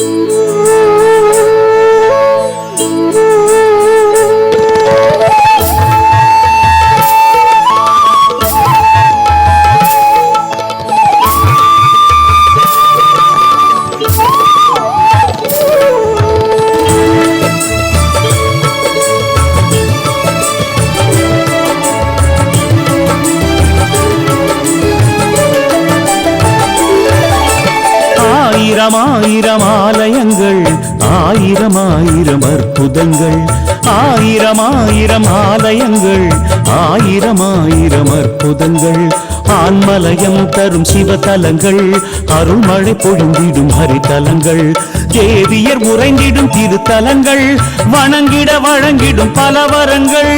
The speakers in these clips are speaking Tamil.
ஆயிரம் தலங்கள் அருள்மழை பொழிந்திடும் ஹரிதலங்கள். தேவியர் உறைந்திடும் திருத்தலங்கள். வணங்கிட வழங்கிடும் பலவரங்கள்.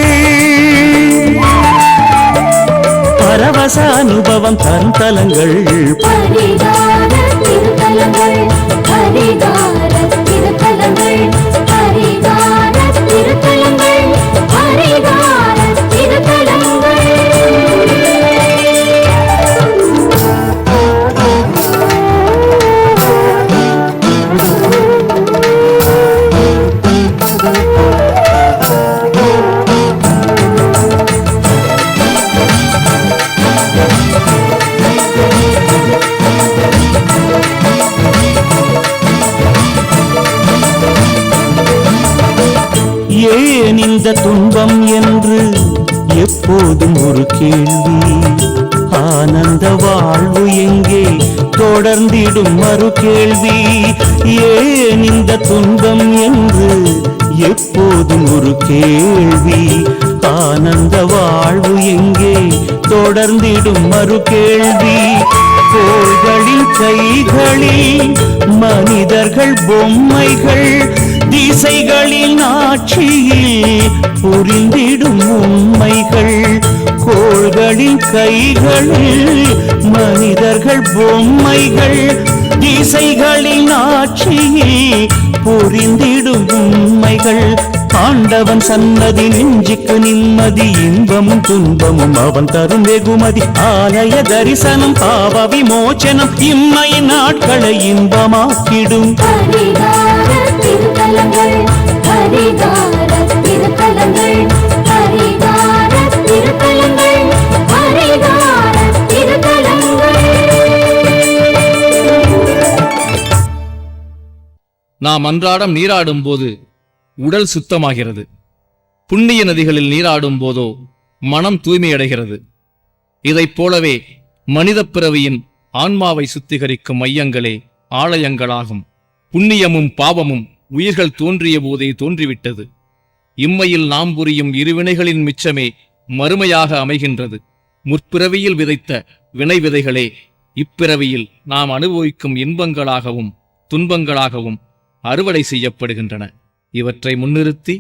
பரவச அனுபவம் தரும் தலங்கள். ஏன் இந்த துன்பம் என்று எப்போதும் ஒரு கேள்வி. ஆனந்த வாழ்வு எங்கே தொடர்ந்திடும் மறு கேள்வி. ஏன் இந்த துன்பம் என்று எப்போதும் ஒரு கேள்வி. ஆனந்த வாழ்வு எங்கே தொடர்ந்திடும் மறு கேள்வி. கோள்களின் கைகளில் மனிதர்கள் பொம்மைகள் திசைகளின் ஆட்சியில் புரிந்திடும் உண்மைகள். கோள்களின் கைகளில் மனிதர்கள் பொம்மைகள். திசைகளின் ஆட்சியில் புரிந்திடும் உண்மைகள். ஆண்டவன் சன்னதி நெஞ்சுக்கு நிம்மதி இன்பமும் துன்பமும் அவன் தரும் வெகுமதி. ஆலய தரிசனம் பாவ விமோச்சனம் இம்மை நாட்களை இன்பமாக்கிடும். நாம் அன்றாடம் நீராடும் போது உடல் சுத்தமாகிறது. புண்ணிய நதிகளில் நீராடும் போதோ மனம் தூய்மையடைகிறது. இதைப் போலவே மனிதப் பிறவியின் ஆன்மாவை சுத்திகரிக்கும் மையங்களே ஆலயங்களாகும். புண்ணியமும் பாவமும் உயிர்கள் தோன்றிய போதே தோன்றிவிட்டது. இம்மையில் நாம் புரியும் இருவினைகளின் மிச்சமே மறுமையாக அமைகின்றது. முற்பிறவியில் விதைத்த வினை விதைகளே இப்பிறவியில் நாம் அனுபவிக்கும் இன்பங்களாகவும் துன்பங்களாகவும் அறுவடை செய்யப்படுகின்றன. இவற்றை முன்னிறுத்தி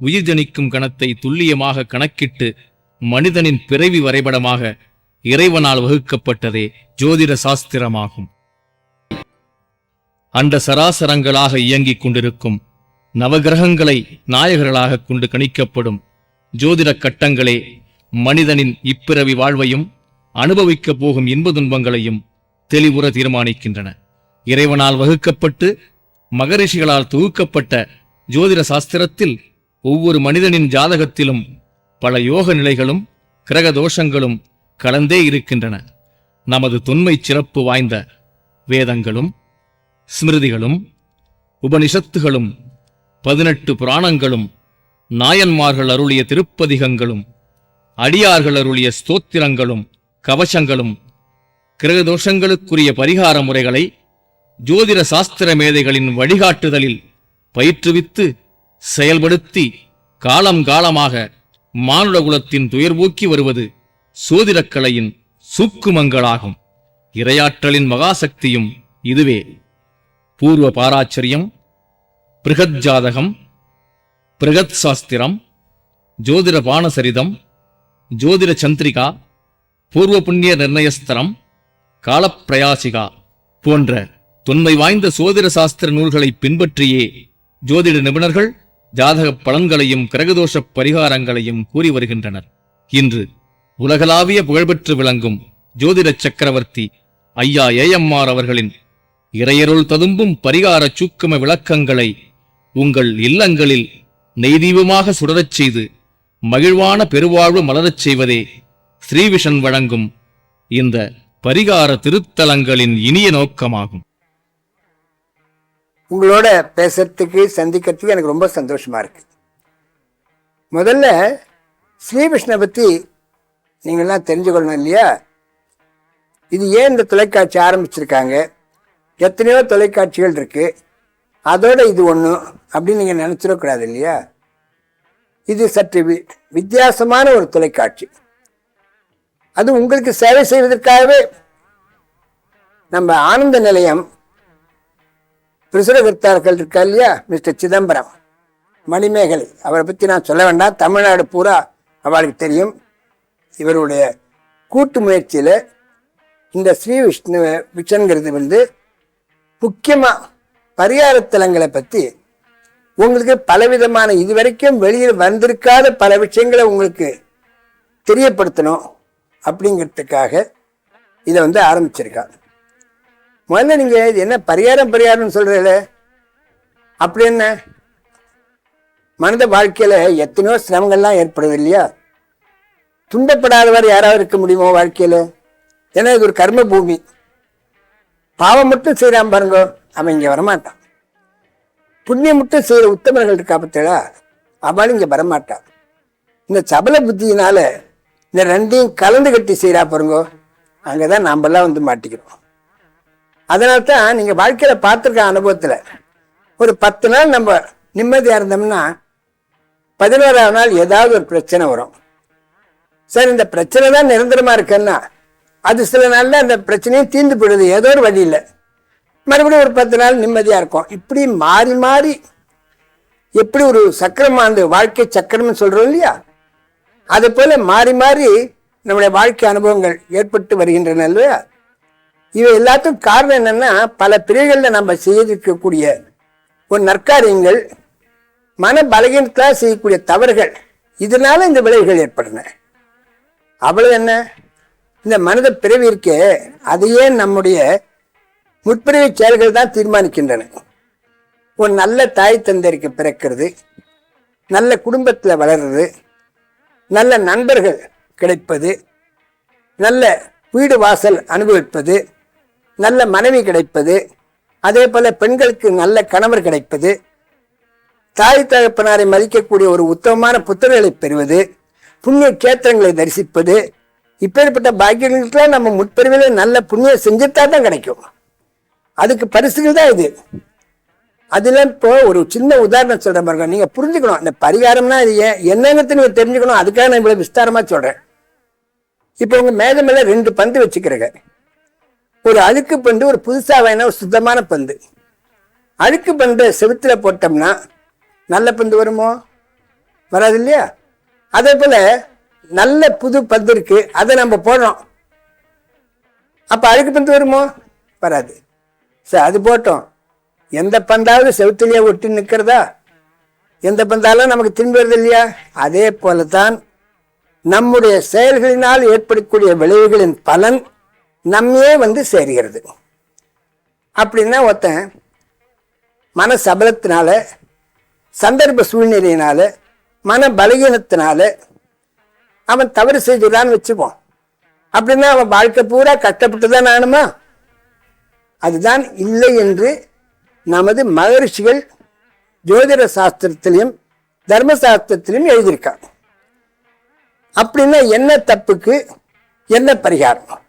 உயிர் ஜனிக்கும் கணத்தை துல்லியமாக கணக்கிட்டு மனிதனின் பிறவி வரைபடமாக இறைவனால் வகுக்கப்பட்டதே ஜோதிட சாஸ்திரமாகும். அண்ட சராசரங்களாக இயங்கிக் கொண்டிருக்கும் நவகிரகங்களை நாயகர்களாக கொண்டு கணிக்கப்படும் ஜோதிட கட்டங்களே மனிதனின் இப்பிறவி வாழ்வையும் அனுபவிக்கப் போகும் இன்ப துன்பங்களையும் தெளிவுற தீர்மானிக்கின்றன. இறைவனால் வகுக்கப்பட்டு மகரிஷிகளால் தொகுக்கப்பட்ட ஜோதிட சாஸ்திரத்தில் ஒவ்வொரு மனிதனின் ஜாதகத்திலும் பல யோக நிலைகளும் கிரக தோஷங்களும் கலந்தே இருக்கின்றன. நமது தொன்மை சிறப்பு வாய்ந்த வேதங்களும் ஸ்மிருதிகளும் உபனிஷத்துகளும் பதினெட்டு புராணங்களும் நாயன்மார்கள் அருளிய திருப்பதிகங்களும் அடியார்கள் அருளிய ஸ்தோத்திரங்களும் கவசங்களும் கிரகதோஷங்களுக்குரிய பரிகார முறைகளை ஜோதிட சாஸ்திர மேதைகளின் வழிகாட்டுதலில் பயிற்றுவித்து செயல்படுத்தி காலம் காலமாக மானுட குலத்தின் துயர்போக்கி வருவது சோதிடக்கலையின் சூக்குமங்களாகும். இரையாற்றலின் மகாசக்தியும் இதுவே. பூர்வ பாராச்சரியம் பிருகத் ஜாதகம் பிருகத் சாஸ்திரம் ஜோதிட பானசரிதம் ஜோதிட சந்திரிகா பூர்வ புண்ணிய நிர்ணயஸ்தரம் காலப்பிரயாசிகா போன்ற தொன்மை வாய்ந்த சோதிட சாஸ்திர நூல்களை பின்பற்றியே ஜோதிட நிபுணர்கள் ஜாதக பலன்களையும் கிரகதோஷ பரிகாரங்களையும் கூறி வருகின்றனர். இன்று உலகளாவிய புகழ்பெற்று விளங்கும் ஜோதிட சக்கரவர்த்தி ஐயா ஏஎம்ஆர் அவர்களின் இறையருள் ததும்பும் பரிகார சூக்கம விளக்கங்களை உங்கள் இல்லங்களில் நெய்தீபமாக சுடரச் செய்து மகிழ்வான பெருவாழ்வு மலரச் செய்வதே ஸ்ரீவிஷன் வழங்கும் இந்த பரிகார திருத்தலங்களின் இனிய நோக்கமாகும். உங்களோட பேசுறதுக்கு சந்திக்கிறதுக்கு எனக்கு ரொம்ப சந்தோஷமாக இருக்குது முதல்ல ஸ்ரீகிருஷ்ணை பற்றி நீங்கள்லாம் தெரிஞ்சுக்கொள்ளணும் இல்லையா? இது ஏன் இந்த தொலைக்காட்சி ஆரம்பிச்சிருக்காங்க? எத்தனையோ தொலைக்காட்சிகள் இருக்குது அதோட இது ஒன்று அப்படின்னு நீங்கள் நினச்சிடக்கூடாது இல்லையா? இது சற்று வி வித்தியாசமான ஒரு தொலைக்காட்சி. அது உங்களுக்கு சேவை செய்வதற்காகவே நம்ம ஆனந்த நிலையம் பிரசுரகர்த்தார்கள் இருக்கா இல்லையா? மிஸ்டர் சிதம்பரம். மணிமேகலை. அவரை பற்றி நான் சொல்ல வேண்டாம். தமிழ்நாடு பூரா அவளுக்கு தெரியும். இவருடைய கூட்டு முயற்சியில் இந்த ஸ்ரீ விஷ்ணு விஷ்ணுங்கிறது வந்து முக்கியமாக பரிகாரத்தலங்களை பற்றி உங்களுக்கு பலவிதமான இதுவரைக்கும் வெளியில் வந்திருக்காத பல விஷயங்களை உங்களுக்கு தெரியப்படுத்தணும் அப்படிங்கிறதுக்காக இதை வந்து ஆரம்பிச்சிருக்காங்க முதல்ல நீங்க இது என்ன பரிகாரம் பரிகாரம்னு சொல்றீங்கள? அப்படி என்ன? மனித வாழ்க்கையில எத்தனையோ சிரமங்கள்லாம் ஏற்படுது இல்லையா? துண்டப்படாதவர் யாராவது இருக்க முடியுமோ வாழ்க்கையில? ஏன்னா இது ஒரு கர்ம பூமி. பாவம் மட்டும் செய்யறான் பாருங்க அவன் இங்க வரமாட்டான். புண்ணியம் மட்டும் செய்யற உத்தமர்கள் இருக்கா பார்த்தீங்களா? அவள் இங்க வரமாட்டான். இந்த சபல புத்தியினால இந்த ரெண்டையும் கலந்து கட்டி செய்யறா பாருங்க அங்கதான் நாமெல்லாம் வந்து மாட்டிக்கிறோம். அதனால தான் நீங்கள் வாழ்க்கையில் பார்த்துருக்க அனுபவத்தில் ஒரு பத்து நாள் நம்ம நிம்மதியாக இருந்தோம்னா பதினோராவது நாள் ஏதாவது ஒரு பிரச்சனை வரும். சார் இந்த பிரச்சனை தான் நிரந்தரமாக இருக்குன்னா அது சில நாளில் அந்த பிரச்சனையும் தீர்ந்து போயிடுது. ஏதோ ஒரு வழியில். மறுபடியும் ஒரு பத்து நாள் நிம்மதியாக இருக்கும். இப்படி மாறி மாறி எப்படி ஒரு சக்கரம் அந்த வாழ்க்கை சக்கரம்னு சொல்கிறோம் இல்லையா? அது போல் மாறி மாறி நம்முடைய வாழ்க்கை அனுபவங்கள் ஏற்பட்டு வருகின்றன இல்லையா? இவை எல்லாத்துக்கும் காரணம் என்னென்னா பல பிரிவுகளில் நம்ம செய்திருக்கக்கூடிய ஒரு நற்காரியங்கள் மன பலகீனத்தால் செய்யக்கூடிய தவறுகள் இதனால இந்த விளைவுகள் ஏற்படுன அவ்வளவு என்ன? இந்த மனித பிறவி இருக்கே அதையே நம்முடைய முற்பிறவி செயல்கள் தான் தீர்மானிக்கின்றன. ஒரு நல்ல தாய் தந்தைக்கு பிறக்கிறது நல்ல குடும்பத்தில் வளர்றது நல்ல நண்பர்கள் கிடைப்பது நல்ல வீடு வாசல் அனுபவிப்பது நல்ல மனைவி கிடைப்பது அதே போல பெண்களுக்கு நல்ல கணவர் கிடைப்பது தாய் தகப்பனாரை மதிக்கக்கூடிய ஒரு உத்தமமான புத்தகங்களை பெறுவது புண்ணிய கேத்திரங்களை தரிசிப்பது இப்பேற்பட்ட பாக்கியங்களுக்கெல்லாம் நம்ம முற்பிரிவில் நல்ல புண்ணியம் செஞ்சுட்டா தான் கிடைக்கும். அதுக்கு பரிசுகள் தான் இது. அதில் இப்போ ஒரு சின்ன உதாரணம் சொல்றேன் பாருங்க. நீங்க புரிஞ்சுக்கணும். இந்த பரிகாரம்னா இது ஏன்? என்னங்கிறது நீங்க தெரிஞ்சுக்கணும்? அதுக்காக நான் இவ்வளவு விஸ்தாரமா சொல்றேன். இப்போ உங்க மேத மேலே ரெண்டு பந்து வச்சுக்கிறங்க. ஒரு அழுக்கு பந்து ஒரு புதுசாக வேணா ஒரு சுத்தமான பந்து அழுக்கு பண்டு செவுத்தில் போட்டோம்னா நல்ல பந்து வருமோ? வராது இல்லையா? அதே போல் நல்ல புது பந்து இருக்குது அதை நம்ம போடுறோம். அப்போ அழுக்கு பந்து வருமோ? வராது. சரி அது போட்டோம். எந்த பந்தாவது செவுத்துலயே ஒட்டி நிற்கிறதா எந்த பந்தாலும் நமக்கு திரும்பி வருது இல்லையா? அதே போல தான் நம்முடைய செயல்களினால் ஏற்படக்கூடிய விளைவுகளின் பலன் நம்மே வந்து சேர்கிறது. அப்படின்னா ஒருத்தன் மன சபலத்தினால சந்தர்ப்ப சூழ்நிலையினால மன பலகீனத்தினால அவன் தவறு செய்துடான்னு வச்சுப்போம். அப்படின்னா அவன் வாழ்க்கை பூரா கஷ்டப்பட்டு தான் ஆனுமா அதுதான் இல்லை என்று நமது மகரிஷிகள் ஜோதிட சாஸ்திரத்திலையும் தர்மசாஸ்திரத்திலையும் எழுதியிருக்காங்க அப்படின்னா என்ன தப்புக்கு என்ன பரிகாரம்?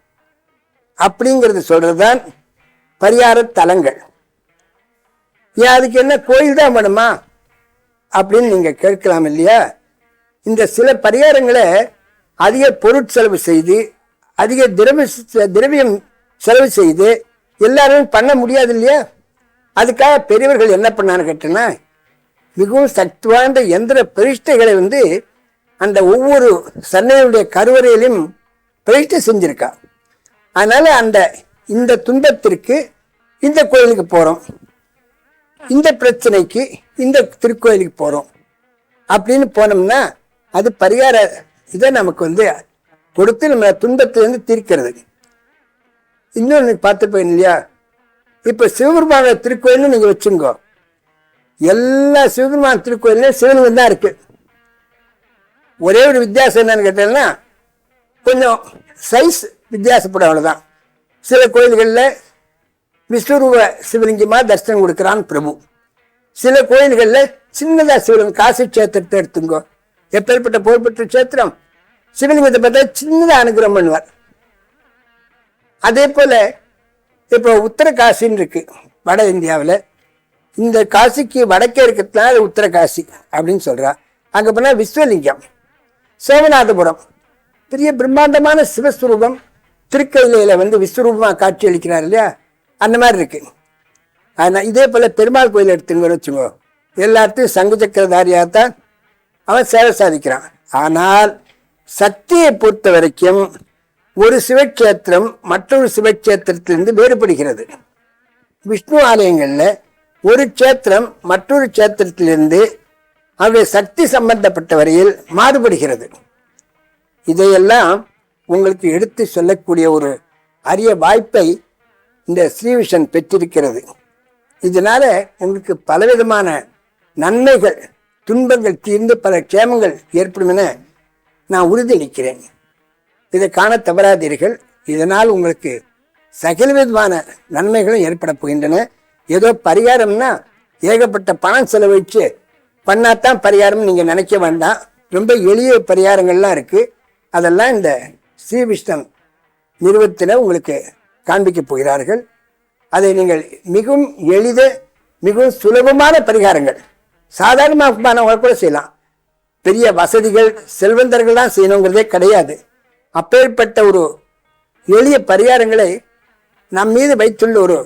அப்படிங்கிறது சொல்றதுதான் பரிகார தலங்கள். ஏன் அதுக்கு என்ன கோயில் தான் வேணுமா? அப்படின்னு நீங்கள் கேட்கலாம் இல்லையா? இந்த சில பரிகாரங்களை அதிக பொருட்செலவு செய்து அதிக திரவி திரவியம் செலவு செய்து எல்லாரும் பண்ண முடியாது இல்லையா? அதுக்காக பெரியவர்கள் என்ன பண்ணான்னு கேட்டேன்னா மிகவும் சக்தி வாய்ந்த எந்திர பிரதிஷ்டைகளை வந்து அந்த ஒவ்வொரு சன்னையுடைய கருவறையிலும் பிரதிஷ்டை செஞ்சிருக்கா. அதனால் அந்த இந்த துன்பத்திற்கு இந்த கோயிலுக்கு போகிறோம் இந்த பிரச்சனைக்கு இந்த திருக்கோயிலுக்கு போகிறோம் அப்படின்னு போனோம்னா அது பரிகார இதை நமக்கு வந்து கொடுத்து நம்ம துன்பத்திலேருந்து தீர்க்கிறது. இன்னொன்று பார்த்துப்பேன் இல்லையா? இப்போ சிவபெருமான திருக்கோயில்னு நீங்கள் வச்சுங்கோ. எல்லா சிவபெருமான திருக்கோயிலையும் சிவனுக்கு தான் இருக்குது ஒரே ஒரு வித்தியாசம் என்னன்னு கேட்டீங்கன்னா கொஞ்சம் சைஸ் வித்தியாசப்படும் அவ்வளோதான் சில கோயில்களில் விஸ்வரூப சிவலிங்கமாக தரிசனம் கொடுக்குறான் பிரபு. சில கோயில்களில் சின்னதாக சிவலிங்கம் காசி கஷேத்திரத்தை எடுத்துங்கோ. எப்பேற்பட்ட புகழ்பெற்ற கஷேத்திரம்? சிவலிங்கத்தை பார்த்தா சின்னதாக அனுகிரகம் பண்ணுவார். அதே போல் இப்போ உத்தர காசின்னு இருக்குது வட இந்தியாவில். இந்த காசிக்கு வடக்கே இருக்கிறதுனால உத்தர காசி அப்படின்னு சொல்கிறா அங்கே போனால் விஸ்வலிங்கம் சோமநாதபுரம். பெரிய பிரம்மாண்டமான சிவஸ்வரூபம். திருக்கையிலையில் வந்து விஸ்வரூபமா காட்சி அளிக்கிறார் இல்லையா? அந்த மாதிரி இருக்கு. ஆனால் இதே போல் பெருமாள் கோயில் எடுத்துங்கன்னு வச்சுக்கோ எல்லாத்தையும் சங்கு சக்கரதாரியாக தான் அவன் சேவை சாதிக்கிறான். ஆனால் சக்தியை பொறுத்த வரைக்கும் ஒரு சிவக்ஷேத்திரம் மற்றொரு சிவக்ஷேத்திரத்திலிருந்து வேறுபடுகிறது. விஷ்ணு ஆலயங்களில் ஒரு க்ஷேத்திரம் மற்றொரு க்ஷேத்திரத்திலிருந்து அவருடைய சக்தி சம்பந்தப்பட்ட வரையில் மாறுபடுகிறது. இதையெல்லாம் உங்களுக்கு எடுத்து சொல்லக்கூடிய ஒரு அரிய வாய்ப்பை இந்த ஸ்ரீவிஷன் பெற்றிருக்கிறது. இதனால உங்களுக்கு பலவிதமான நன்மைகள் துன்பங்கள் தீர்ந்து பல க்ஷேமங்கள் ஏற்படும் என நான் உறுதியளிக்கிறேன் இதை காண தவறாதீர்கள். இதனால் உங்களுக்கு சகல விதமான நன்மைகளும் ஏற்பட போகின்றன. ஏதோ பரிகாரம்னா ஏகப்பட்ட பணம் செலவழித்து பண்ணாதான் பரிகாரம் நீங்கள் நினைக்க வேண்டாம். ரொம்ப எளிய பரிகாரங்கள்லாம் இருக்குது அதெல்லாம் இந்த ஸ்ரீ விஷ்ணன் நிறுவத்தில் உங்களுக்கு காண்பிக்க போகிறார்கள். அதை நீங்கள் மிகவும் எளித மிகவும் சுலபமான பரிகாரங்கள். சாதாரணமானவங்க கூட செய்யலாம். பெரிய வசதிகள் செல்வந்தர்கள் தான் செய்யணுங்கிறதே கிடையாது. அப்பேற்பட்ட ஒரு எளிய பரிகாரங்களை நம் மீது வைத்துள்ள ஒரு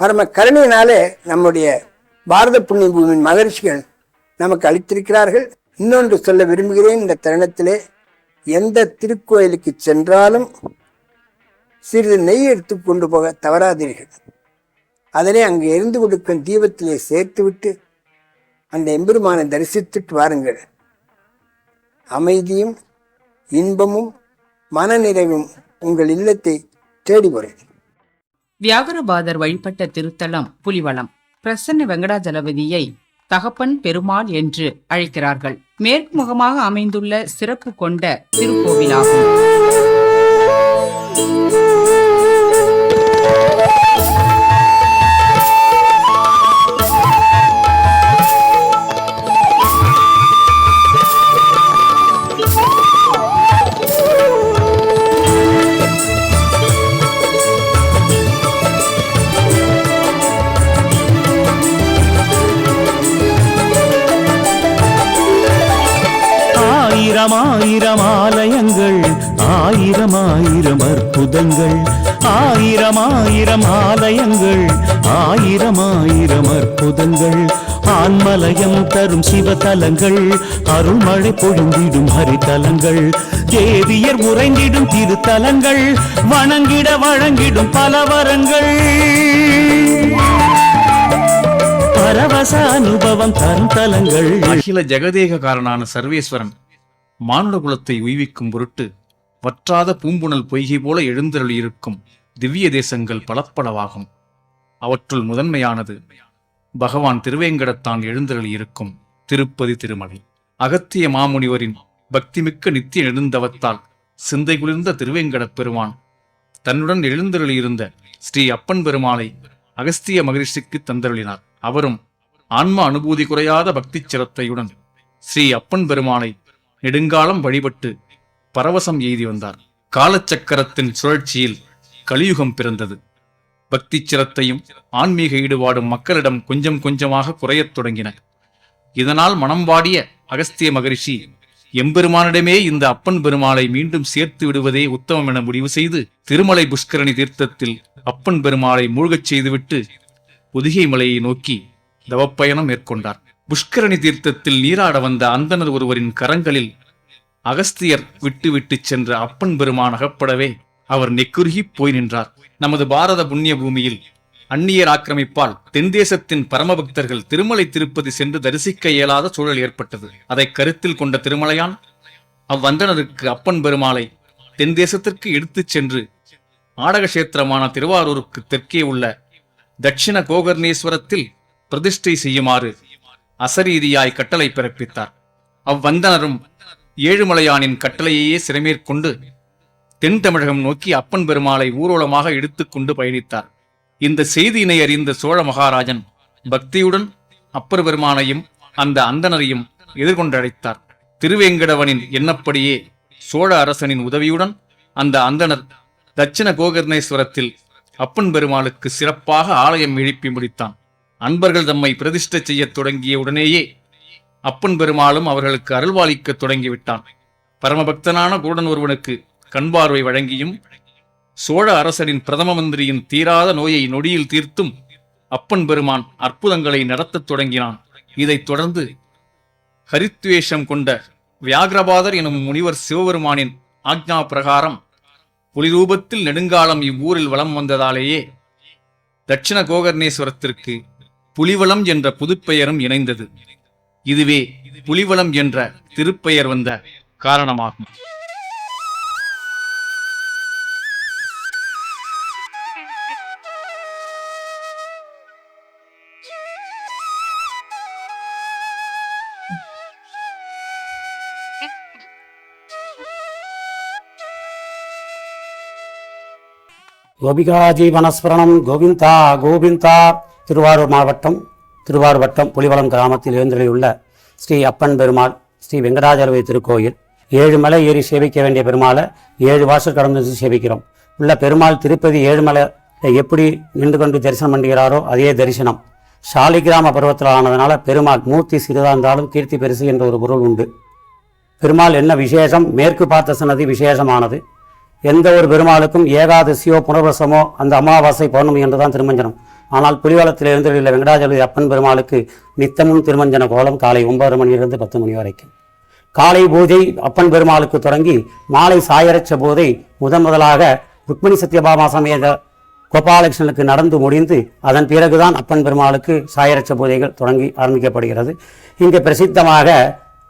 பரம கருணையினாலே நம்முடைய பாரத புண்ணிய பூமியின் மகர்ஷிகள் நமக்கு அளித்திருக்கிறார்கள். இன்னொன்று சொல்ல விரும்புகிறேன். இந்த தருணத்திலே எந்த திருக்கோயிலுக்கு சென்றாலும் சிறிது நெய் எடுத்து கொண்டு போக தவறாதீர்கள். அதனை அங்கு எரிந்து கொடுக்கும் தீபத்திலே சேர்த்துவிட்டு அந்த எம்பெருமானை தரிசித்துட்டு வாருங்கள். அமைதியும் இன்பமும் மனநிறைவும் உங்கள் இல்லத்தை தேடி வரும் வியாகரபாதர் வழிபட்ட திருத்தலம் புலிவளம் பிரசன்ன வெங்கடாஜலபதியை தகப்பன் பெருமாள் என்று அழைக்கிறார்கள். மேற்கு முகமாக அமைந்துள்ள சிறப்பு கொண்ட திருக்கோவிலாகும். ஆயிரம் ஆலயங்கள் ஆயிரம் ஆயிரம் அற்புதங்கள். ஆயிரம் ஆயிரம் ஆலயங்கள் ஆயிரம் ஆயிரம் அற்புதங்கள். ஆன்மலயம் தரும் சிவதலங்கள் அருள்மழை பொழிந்திடும் ஹரிதலங்கள். தேவியர் உறைந்திடும் திருத்தலங்கள் வணங்கிட வழங்கிடும் பலவரங்கள். பரவச அனுபவம் தரும் தலங்கள். அகில ஜெகதேக காரணான சர்வேஸ்வரன் மானுட குலத்தை உய்விக்கும் பொருட்டு வற்றாத பூம்புணல் பொய்கை போல எழுந்தருளியிருக்கும் திவ்ய தேசங்கள் பலப்பலவாகும் அவற்றுள் முதன்மையானது பகவான் திருவேங்கடத்தான் எழுந்தருளியிருக்கும் திருப்பதி திருமலை. அகத்திய மாமுனிவரின் பக்திமிக்க நித்திய நெடுந்தவத்தால் சிந்தை குளிர்ந்த திருவேங்கடப் பெருமான் தன்னுடன் எழுந்தருளியிருந்த ஸ்ரீ அப்பன் பெருமாளை அகஸ்திய மகரிஷிக்கு தந்தருளினார். அவரும் ஆன்ம அனுபூதி குறையாத பக்திச் சிரத்தையுடன் ஸ்ரீ அப்பன் பெருமானை நெடுங்காலம் வழிபட்டு பரவசம் எய்தி வந்தார். காலச்சக்கரத்தின் சுழற்சியில் கலியுகம் பிறந்தது. பக்தி சிரத்தையும் ஆன்மீக ஈடுபாடும் மக்களிடம் கொஞ்சம் கொஞ்சமாக குறையத் தொடங்கின. இதனால் மனம் வாடிய அகஸ்திய மகரிஷி எம்பெருமானிடமே இந்த அப்பன் பெருமாளை மீண்டும் சேர்த்து விடுவதே உத்தமம் என முடிவு செய்து திருமலை புஷ்கரணி தீர்த்தத்தில் அப்பன் பெருமாளை மூழ்கச் செய்துவிட்டு பொதிகை மலையை நோக்கி தவப்பயணம் மேற்கொண்டார். புஷ்கரணி தீர்த்தத்தில் நீராட வந்த அந்தனர் ஒருவரின் கரங்களில் அகஸ்தியர் விட்டுவிட்டு சென்ற அப்பன் பெருமான் அகப்படவே அவர் நெக்குருகிப் போய் நின்றார். நமது பாரத புண்ணிய பூமியில் அந்நியர் ஆக்கிரமிப்பால் தென் தேசத்தின் பரமபக்தர்கள் திருமலை திருப்பதி சென்று தரிசிக்க இயலாத சூழல் ஏற்பட்டது. அதை கருத்தில் கொண்ட திருமலையான் அவ்வந்தனருக்கு அப்பன் பெருமாளை தென் தேசத்திற்கு எடுத்துச் சென்று ஆடகக்ஷேத்திரமான திருவாரூருக்கு தெற்கே உள்ள தட்சிண கோகர்ணேஸ்வரத்தில் பிரதிஷ்டை செய்யுமாறு அசரீதியாய் கட்டளை பிறப்பித்தார். அவ்வந்தனரும் ஏழுமலையானின் கட்டளையையே சிறைமேற்கொண்டு தென் தமிழகம் நோக்கி அப்பன் பெருமாளை ஊர்வலமாக எடுத்துக்கொண்டு பயணித்தார். இந்த செய்தியினை அறிந்த சோழ மகாராஜன் பக்தியுடன் அப்பர் பெருமானையும் அந்த அந்தனரையும் எதிர்கொண்டழைத்தார் திருவேங்கடவனின் எண்ணப்படியே சோழ அரசனின் உதவியுடன் அந்த அந்தணர் தட்சிண கோகர்ணேஸ்வரத்தில் அப்பன் பெருமாளுக்கு சிறப்பாக ஆலயம் எழுப்பி முடித்தான். அன்பர்கள் தம்மை பிரதிஷ்டை செய்யத் தொடங்கிய உடனேயே அப்பன் பெருமாளும் அவர்களுக்கு அருள்வாளிக்கத் தொடங்கிவிட்டான். பரமபக்தனான குருடன் ஒருவனுக்கு கண்பார்வை வழங்கியும் சோழ அரசனின் பிரதம மந்திரியின் தீராத நோயை நொடியில் தீர்த்தும் அப்பன் பெருமான் அற்புதங்களை நடத்தத் தொடங்கினான். இதைத் தொடர்ந்து ஹரித்வேஷம் கொண்ட வியாகிரபாதர் எனும் முனிவர் சிவபெருமானின் ஆக்ஞா பிரகாரம் புலிரூபத்தில் நெடுங்காலம் இவ்வூரில் வலம் வந்ததாலேயே தட்சிண கோகர்ணேஸ்வரத்திற்கு புலிவளம் என்ற புதுப்பெயரும் இணைந்தது. இதுவே புலிவலம் என்ற திருப்பெயர் வந்த காரணமாகும். கோபிகாஜீவனஸ்மரணம் கோவிந்தா கோவிந்தா. திருவாரூர் மாவட்டம் திருவாரூர் வட்டம் புலிவளம் கிராமத்தில் எழுந்தருளியுள்ள ஸ்ரீ அப்பன் பெருமாள் ஸ்ரீ வெங்கடாஜலபதி திருக்கோயில். ஏழு மலை ஏறி சேவிக்க வேண்டிய பெருமாளை ஏழு வாசல் கடந்து சேவிக்கிறோம். உள்ள பெருமாள் திருப்பதி ஏழுமலை எப்படி நின்று கொண்டு தரிசனம் பண்ணுகிறாரோ அதே தரிசனம். சாலிகிராம பருவத்தில் ஆனதுனால பெருமாள் மூர்த்தி சிறிதாக இருந்தாலும் கீர்த்தி பெருசு என்ற ஒரு பொருள் உண்டு. பெருமாள் என்ன விசேஷம்? மேற்கு பார்த்த சன்னதி விசேஷமானது. எந்த ஒரு பெருமாளுக்கும் ஏகாதசியோ புனர்வசமோ அந்த அமாவாசை பௌர்ணமி என்றுதான் திருமஞ்சனம். ஆனால் புலிவளத்தில் எழுந்துள்ள வெங்கடாஜலபதி அப்பன் பெருமாளுக்கு நித்தமும் திருமஞ்சன கோலம் காலை ஒன்பது மணியிலிருந்து பத்து மணி வரைக்கும். காலை பூஜை அப்பன் பெருமாளுக்கு தொடங்கி மாலை சாயரட்ச போதை முதன் முதலாக ருக்மிணி சத்யபாமா சமேத கோபாலகிருஷ்ணனுக்கு நடந்து முடிந்து அதன் பிறகுதான் அப்பன் பெருமாளுக்கு சாயரட்ச பூஜைகள் தொடங்கி ஆரம்பிக்கப்படுகிறது. இங்கு பிரசித்தமாக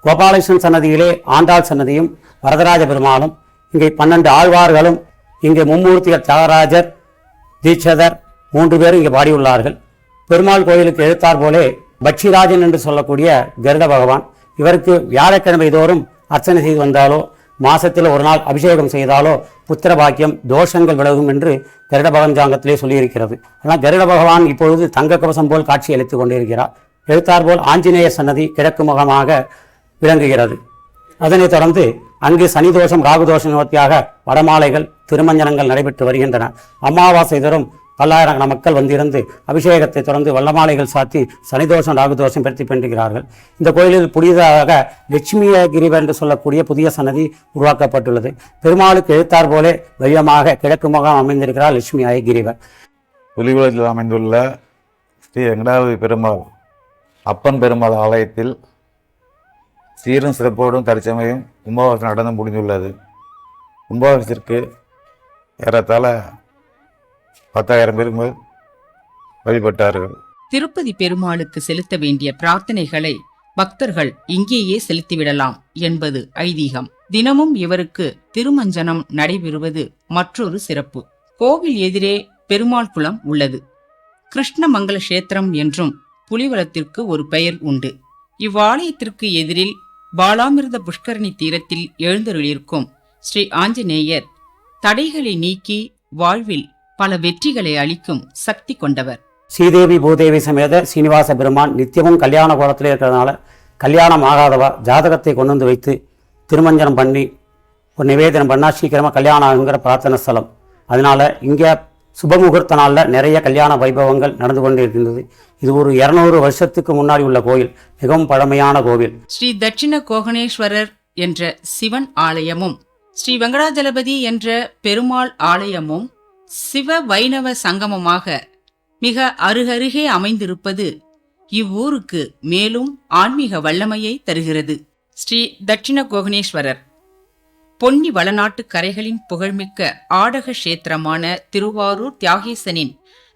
கோபாலகிருஷ்ணன் சன்னதியிலே ஆண்டாள் சன்னதியும் வரதராஜ பெருமாளும் இங்கே பன்னெண்டு ஆழ்வார்களும் இங்கே மும்மூர்த்திகள் தியாகராஜர் தீட்சதர் மூன்று பேரும் இங்கே பாடியுள்ளார்கள். பெருமாள் கோயிலுக்கு எழுத்தார் போலே பட்சிராஜன் என்று சொல்லக்கூடிய கருட பகவான் இவருக்கு வியாழக்கிழமை தோறும் அர்ச்சனை செய்து வந்தாலோ மாசத்தில் ஒரு நாள் அபிஷேகம் செய்தாலோ புத்திர பாக்கியம் தோஷங்கள் விலகும் என்று கருட பகஞ்சாங்கத்திலே சொல்லியிருக்கிறது. ஆனால் கருட பகவான் இப்பொழுது தங்க கவசம் போல் காட்சி அளித்துக் கொண்டிருக்கிறார். எழுத்தார் போல் ஆஞ்சநேய சன்னதி கிழக்கு முகமாக விளங்குகிறது. அதனைத் தொடர்ந்து அங்கு சனி தோஷம் ராகு நிவர்த்தியாக வடமாலைகள் திருமஞ்சனங்கள் நடைபெற்று வருகின்றன. அமாவாசை தரும் பல்லாயிரக்கண மக்கள் வந்திருந்து அபிஷேகத்தை தொடர்ந்து வல்லமாலைகள் சாத்தி சனி தோஷம் பெருத்தி பெறுகிறார்கள் இந்த கோயிலில் புதிதாக லட்சுமிய கிரிவர் என்று சொல்லக்கூடிய புதிய சன்னதி உருவாக்கப்பட்டுள்ளது. பெருமாளுக்கு எழுத்தார் போலே வடிவமாக கிழக்கு முகம் அமைந்திருக்கிறார் லட்சுமி கிரிவர் புலிகுளத்தில் அமைந்துள்ள ஸ்ரீ வெங்கடாவதி பெருமாள் அப்பன் பெருமாள் ஆலயத்தில் சீரும் சிறப்போடும் தற்சமயம் கும்பாபிஷேகம் நடந்து முடிந்துள்ளது. கும்பாபிஷத்திற்கு ஏறத்தாழ பத்தாயிரம் பேருக்கு வழிபட்டார்கள். திருப்பதி பெருமாளுக்கு செலுத்த வேண்டிய பிரார்த்தனைகளை பக்தர்கள் இங்கேயே செலுத்திவிடலாம் என்பது ஐதீகம். தினமும் இவருக்கு திருமஞ்சனம் நடைபெறுவது மற்றொரு சிறப்பு. கோவில் எதிரே பெருமாள் குளம் உள்ளது. கிருஷ்ணமங்கல கஷேத்திரம் என்றும் புலிவலத்திற்கு ஒரு பெயர் உண்டு. இவ்வாலயத்திற்கு எதிரில் பாலாமிர்த புஷ்கரணி தீரத்தில் எழுந்தருளிருக்கும் ஸ்ரீ ஆஞ்சநேயர் தடைகளை நீக்கி வாழ்வில் பல வெற்றிகளை அளிக்கும் சக்தி கொண்டவர். ஸ்ரீதேவி பூதேவி சமேத சீனிவாச பெருமான் நித்தியமும் கல்யாண கோலத்திலே இருக்கிறதுனால கல்யாணம் ஆகாதவா ஜாதகத்தை கொண்டு வந்து வைத்து திருமஞ்சனம் பண்ணி ஒரு நிவேதனம் பண்ணால் சீக்கிரமாக கல்யாணம் ஆகுங்கிற பிரார்த்தனை ஸ்தலம். அதனால இங்கே சுபமுகூர்த்த நாளில் நிறைய கல்யாண வைபவங்கள் நடந்து கொண்டு இருக்கின்றது. இது ஒரு இரநூறு வருஷத்துக்கு முன்னாடி உள்ள கோயில் மிகவும் பழமையான கோவில். ஸ்ரீ தட்சிண கோகணேஸ்வரர் என்ற சிவன் ஆலயமும் ஸ்ரீ வெங்கடாஜலபதி என்ற பெருமாள் ஆலயமும் சிவ வைணவ சங்கமமாக மிக அருகருகே அமைந்திருப்பது இவ்வூருக்கு மேலும் ஆன்மீக வல்லமையை தருகிறது. ஸ்ரீ தட்சிண கோகணேஸ்வரர் பொன்னி வளநாட்டு கரைகளின் புகழ்மிக்க ஆடக கஷேத்திரமான திருவாரூர் தியாகேசனின்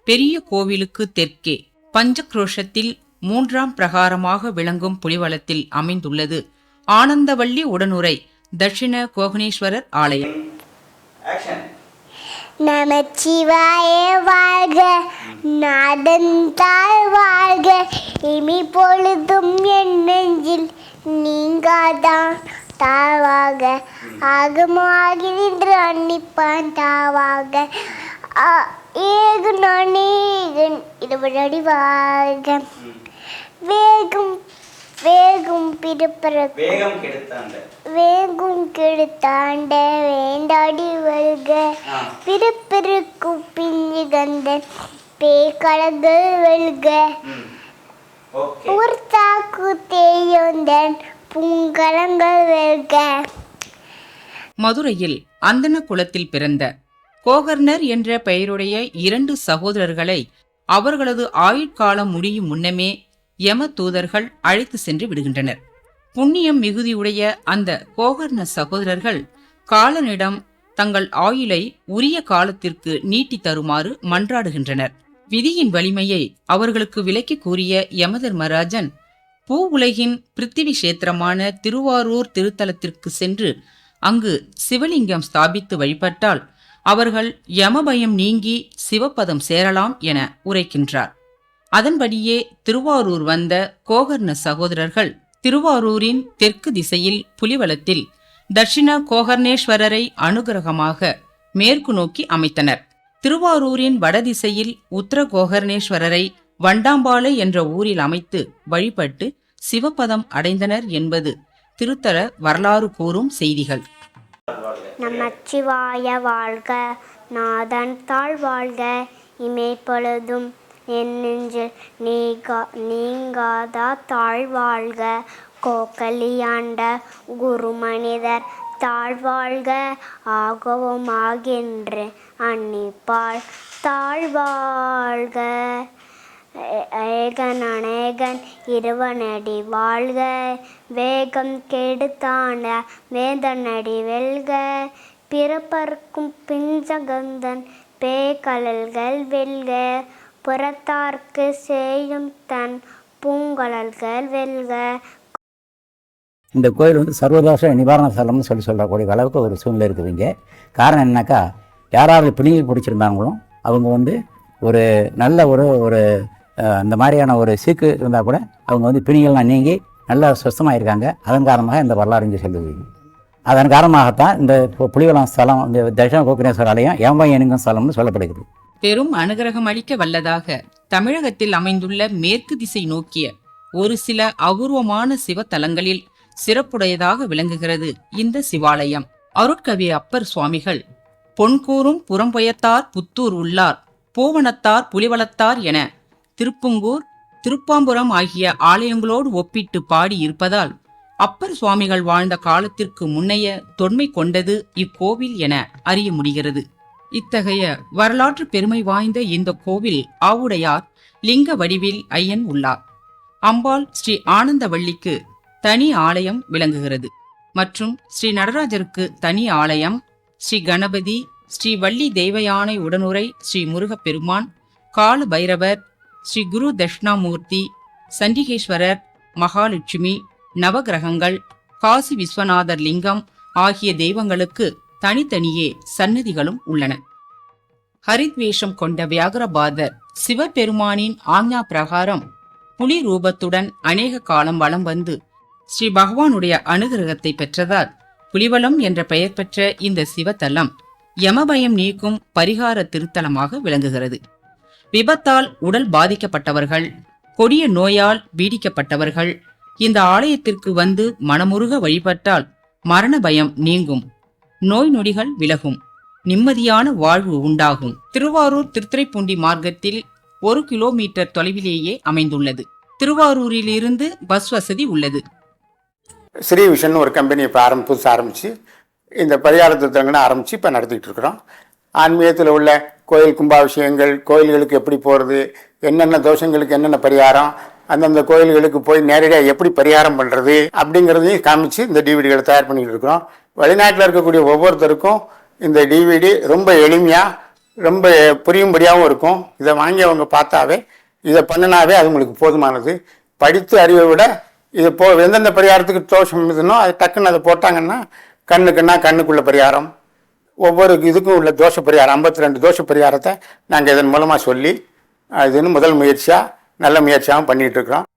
பெரிய கோவிலுக்கு தெற்கே பஞ்சக்ரோஷத்தில் மூன்றாம் பிரகாரமாக விளங்கும் புலிவலத்தில் அமைந்துள்ளது ஆனந்தவள்ளி உடனுரை தட்சிண கோகணேஸ்வரர் ஆலயம் நமச்சிவாய வாழ்க நாதந்தாள் வாழ்க. இமி பொழுதும் என் நெஞ்சில் நீங்காதான் தாவாக. ஆகமாகி நின்று அன்னிப்பான் தாவாக. ஆ- ஏகு நானேகன் இருவடி வாழ்க. வேகும் வேகும் பிறப்பிற வேகம் கெடுத்தாண்ட. வேகும் கெடுத்தாண்ட வேண்டாடி வருக. பிறப்பிருக்கும் பிஞ்சு கந்தன் பேக்கடங்கள் வெல்க. ஓகே. ஊர்த்தாக்கு தேயோந்தன் பூங்கலங்கள் வெல்க. மதுரையில் அந்தன குலத்தில் பிறந்த கோகர்ணர் என்ற பெயருடைய இரண்டு சகோதரர்களை அவர்களது ஆயுட்காலம் முடியும் முன்னமே யம தூதர்கள் அழைத்து சென்று விடுகின்றனர். புண்ணியம் மிகுதியுடைய அந்த கோகர்ண சகோதரர்கள் காலனிடம் தங்கள் ஆயுளை உரிய காலத்திற்கு நீட்டி தருமாறு மன்றாடுகின்றனர். விதியின் வலிமையை அவர்களுக்கு விலக்கி கூறிய யமதர்மராஜன் பூ உலகின் பிருத்திவி கஷேத்திரமான திருவாரூர் திருத்தலத்திற்கு சென்று அங்கு சிவலிங்கம் ஸ்தாபித்து வழிபட்டால் அவர்கள் யமபயம் நீங்கி சிவபதம் சேரலாம் என உரைக்கின்றார். அதன்படியே திருவாரூர் வந்த கோகர்ண சகோதரர்கள் திருவாரூரின் தெற்கு திசையில் புலிவலத்தில் தட்சிண கோகர்ணேஸ்வரரை அனுகிரகமாக மேற்கு நோக்கி அமைத்தனர். திருவாரூரின் வடதிசையில் உத்தர கோகர்ணேஸ்வரரை வண்டாம்பாலை என்ற ஊரில் அமைத்து வழிபட்டு சிவபதம் அடைந்தனர் என்பது திருத்தல வரலாறு கூறும் செய்திகள். நமச்சிவாய வாழ்க நாதன் தாழ் வாழ்க இமை பொழுதும் என் நெஞ்சில் நீங்கா நீங்காதா தாழ்வாழ்க கோக்கலியாண்ட குரு மனிதர் தாழ்வாழ்க ஆகவும் அன்னிப்பாள். தாழ்வாழ்க ஏகன் அநேகன் இருவனடி வாழ்க வேகம் கெடுத்தாண்ட வேதனடி வெல்க பிறப்பர்க்கும் பிஞ்சகந்தன் பேக்கலல்கள் வெல்க. புறத்தார்க்கு செய்யும் தன் பூங்கலல்கள் வெல்க இந்த கோயில் வந்து சர்வதோஷ நிவாரண ஸ்தலம்னு சொல்லி சொல்லக்கூடிய அளவுக்கு ஒரு சூழ்நிலை இருக்குது இங்கே. காரணம் என்னன்னாக்கா யாராவது பிணிகள் பிடிச்சிருந்தாங்களோ அவங்க வந்து ஒரு நல்ல ஒரு ஒரு அந்த மாதிரியான ஒரு சீக்கு இருந்தால் கூட அவங்க வந்து பிணிகள்லாம் நீங்கி நல்லா சுத்தமாக இருக்காங்க அதன் காரணமாக இந்த வரலாறு இங்கே சொல்லுது. அதன் காரணமாகத்தான் இந்த புலிவளம் ஸ்தலம் இந்த தட்சிண கோபினேஸ்வர ஆலயம் ஏம்பையனுங்கும் ஸ்தலம்னு சொல்லப்படுகிறது. பெரும் அனுகிரகம் அளிக்க வல்லதாக தமிழகத்தில் அமைந்துள்ள மேற்கு திசை நோக்கிய ஒரு சில அபூர்வமான சிவத்தலங்களில் சிறப்புடையதாக விளங்குகிறது இந்த சிவாலயம். அருட்கவி அப்பர் சுவாமிகள் பொன்கூறும் புறம்புயத்தார் புத்தூர் உள்ளார் பூவனத்தார் புலிவளத்தார் என திருப்புங்கூர் திருப்பாம்புரம் ஆகிய ஆலயங்களோடு ஒப்பிட்டு பாடி இருப்பதால் அப்பர் சுவாமிகள் வாழ்ந்த காலத்திற்கு முன்னைய தொன்மை கொண்டது இக்கோவில் என அறிய முடிகிறது. இத்தகைய வரலாற்று பெருமை வாய்ந்த இந்த கோவில் ஆவுடையார் லிங்க வடிவில் ஐயன் உள்ளார். அம்பாள் ஸ்ரீ ஆனந்தவள்ளிக்கு தனி ஆலயம் விளங்குகிறது. மற்றும் ஸ்ரீ நடராஜருக்கு தனி ஆலயம் ஸ்ரீ கணபதி ஸ்ரீ வள்ளி தெய்வயானை உடனுரை ஸ்ரீ முருகப்பெருமான் கால பைரவர் ஸ்ரீ குரு தட்சிணாமூர்த்தி சண்டிகேஸ்வரர் மகாலட்சுமி நவகிரகங்கள் காசி விஸ்வநாதர் லிங்கம் ஆகிய தெய்வங்களுக்கு தனித்தனியே சன்னதிகளும் உள்ளன. ஹரித்வேஷம் கொண்ட வியாகரபாதர் சிவபெருமானின் ஆஞ்ஞா பிரகாரம் புலி ரூபத்துடன் அநேக காலம் வலம் வந்து ஸ்ரீ பகவானுடைய அனுகிரகத்தை பெற்றதால் புலிவலம் என்ற பெயர் பெற்ற இந்த சிவத்தலம் யமபயம் நீக்கும் பரிகார திருத்தலமாக விளங்குகிறது. விபத்தால் உடல் பாதிக்கப்பட்டவர்கள் கொடிய நோயால் பீடிக்கப்பட்டவர்கள் இந்த ஆலயத்திற்கு வந்து மனமுருக வழிபட்டால் மரண பயம் நீங்கும். நோய் நொடிகள் விலகும். நிம்மதியான வாழ்வு உண்டாகும். திருவாரூர் திருத்துறைப்பூண்டி மார்க்கத்தில் ஒரு கிலோமீட்டர் தொலைவிலேயே அமைந்துள்ளது. திருவாரூரிலிருந்து பஸ் வசதி உள்ளது. ஸ்ரீ விஷன் ஒரு கம்பெனி இப்போ ஆரம்பி புதுசாக ஆரம்பித்து இந்த பரிகார திட்டங்களை ஆரம்பித்து இப்போ நடத்திட்டு இருக்கிறோம். ஆன்மீகத்தில் உள்ள கோயில் கும்பாபிஷேகங்கள் கோயில்களுக்கு எப்படி போகிறது என்னென்ன தோஷங்களுக்கு என்னென்ன பரிகாரம் அந்தந்த கோயில்களுக்கு போய் நேரடியாக எப்படி பரிகாரம் பண்ணுறது அப்படிங்கிறதையும் காமிச்சு இந்த டிவிடிகளை தயார் பண்ணிகிட்டு இருக்கிறோம். வெளிநாட்டில் இருக்கக்கூடிய ஒவ்வொருத்தருக்கும் இந்த டிவிடி ரொம்ப எளிமையாக ரொம்ப புரியும்படியாகவும் இருக்கும். இதை வாங்கி அவங்க பார்த்தாவே இதை பண்ணினாவே அது உங்களுக்கு போதுமானது. படித்து அறிவை விட இது போ எந்தெந்த பரிகாரத்துக்கு தோஷம் இதுனோ அது டக்குன்னு அதை போட்டாங்கன்னா கண்ணுக்குன்னா கண்ணுக்குள்ள பரிகாரம். ஒவ்வொரு இதுக்கும் உள்ள தோஷ பரிகாரம் ஐம்பத்தி ரெண்டு தோஷ பரிகாரத்தை நாங்கள் இதன் மூலமாக சொல்லி இதுன்னு முதல் முயற்சியாக நல்ல முயற்சியாகவும் பண்ணிகிட்டு இருக்கிறோம்.